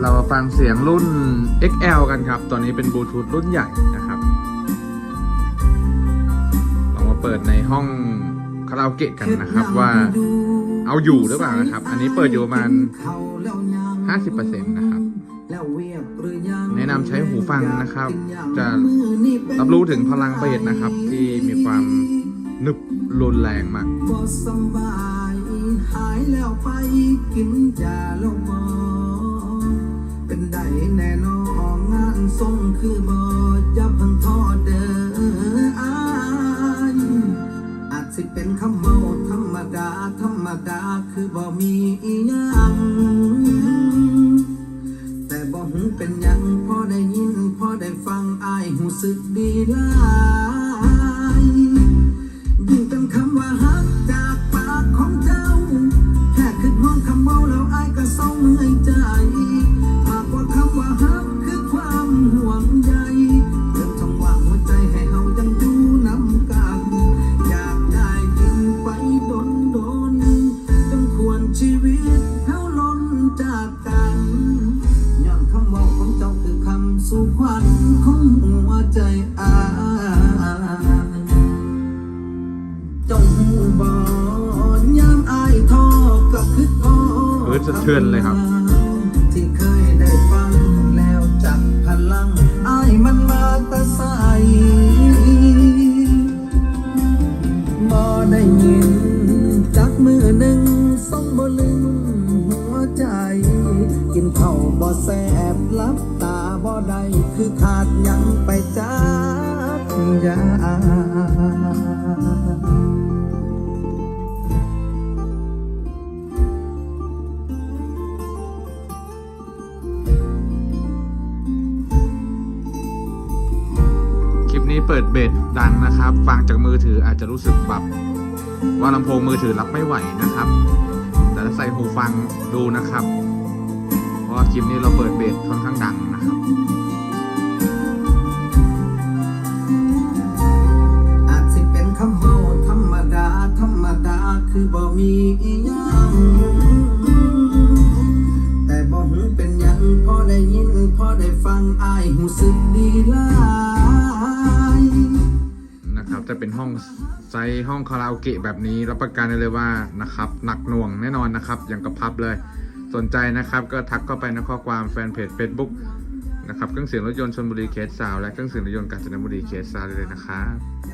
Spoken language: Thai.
เรามาฟังเสียงรุ่น XL กันครับ ตอนนี้เป็นบลูทูธรุ่นใหญ่นะครับลองมาเปิดในห้องคาราโอเกะกันนะครับว่าเอาอยู่หรือเปล่านะครับ อันนี้เปิดอยู่ประมาณ 50%นะครับ แนะนำใช้หูฟังนะครับ จะรับรู้ถึงพลังเบสนะครับ ที่มีความหนึบรุนแรงมากก็สำบายหายแล้วไปกินยาแล้วบอ คือบออย่าเพิ่งทอดเด้ออายอาจสิเป็นคำเมาธรรมดา ธรรมดาคือบ่มีอีหยังแต่บ่หูเป็นหยังพอได้ยินพอได้ฟังอายหูสึกดีหลายยิ่งเป็นคำว่าฮักจากปากของเจ้า แค่คิดห้องคำเมาแล้วอายก็เศร้าเมื่อยใจมากกว่าคำว่าฮัก สู่ขวัญของหัวใจอายจงบอกยามอายทอกับคือทอเออสะเทือนเลยครับ ที่เคยได้ฟังแล้วจับพลังอายมันมาแตะใสบ่ได้ยินจักมือหนึ่งส่งบ่ลืมหัวใจ กินข้าวบ่แสบรับตา บ่ได้คือขาดยังไปจากยาคลิปนี้เปิดเบสดังนะครับ ฟังจากมือถืออาจจะรู้สึกแบบว่าลำโพงมือถือรับไม่ไหวนะครับ แต่ถ้าใส่หูฟังดูนะครับ ว่าคลิปนี้เราเปิดเบสค่อนข้างดังนะครับอาจสิเป็นคำเมาธรรมดา ธรรมดาคือบ่มีอีหยังแต่บ่หูเป็นหยังพอได้ยินพอได้ฟังอายหูสึกดีหลายนะครับจะเป็นห้องไซส์ห้องคาราโอเกะแบบนี้รับประกันได้เลยว่านะครับหนักหน่วงแน่นอนนะครับอย่างกับพับเลย สนใจนะครับก็ทักเข้าไปในข้อความแฟนเพจ Facebook นะครับเครื่องเสียงรถยนต์ชนบุรีเคสซาวและเครื่องเสียงรถยนต์กาญจนบุรีเคสซาวเลยนะครับ